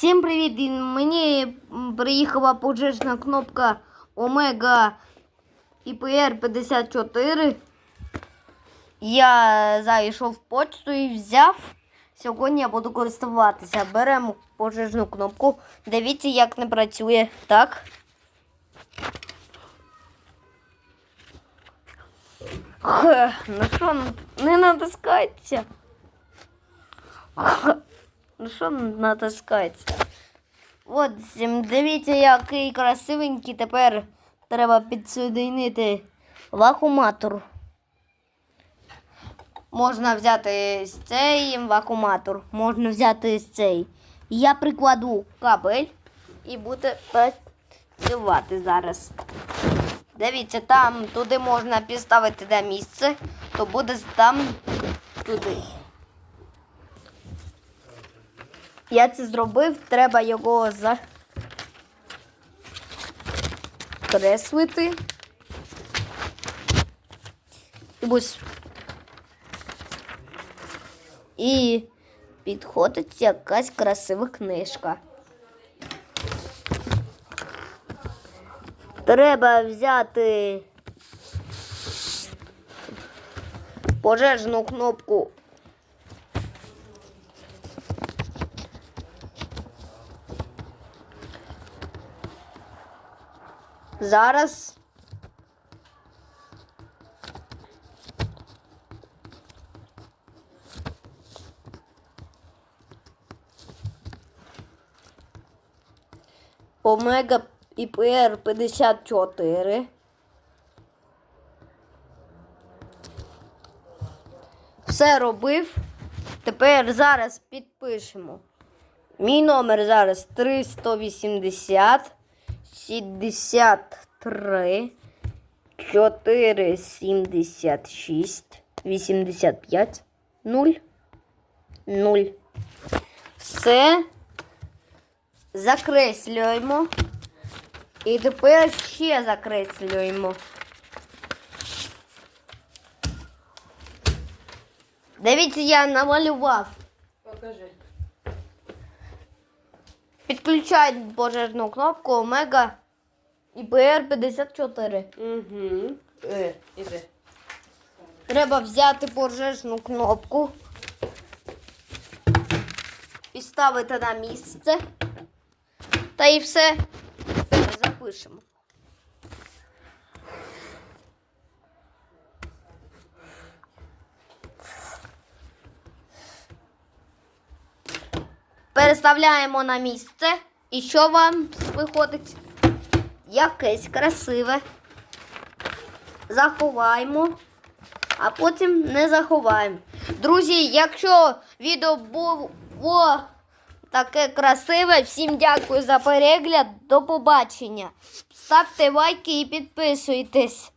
Всім привіт! Мені приїхала пожежна кнопка Омега IPR 54. Я зайшов в почту і взяв. Сьогодні я буду користуватися. Беремо пожежну кнопку. Дивіться, як не працює. Так. Хе, Ну що, не натискається. Хе. Ну що натискається? От, дивіться, який красивенький. Тепер треба підсоединити вакууматор. Можна взяти з цей вакууматор, можна взяти з цей. Я прикладу кабель і буде працювати зараз. Дивіться, там туди можна підставити де місце, то буде там туди. Я це зробив, треба його закреслити. І ось. І підходить якась красива книжка. Треба взяти пожежну кнопку Зараз. Омега ІПР 54. Все робив. Тепер зараз підпишемо. Мій номер зараз 380 73 476 85 0 0. Все закреслюємо. І тепер ще закреслюємо. Дивіться, я намалював. Покажи. Підключай пожежну кнопку Омега ІПР 54. Угу. Е, іди. Треба взяти пожежну кнопку і ставити на місце. Та і все запишемо. Переставляємо на місце. І що вам виходить? Якесь красиве. Заховаємо а потім не заховаємо. Друзі, якщо відео було таке красиве, всім дякую за перегляд. До побачення. Ставте лайки і підписуйтесь.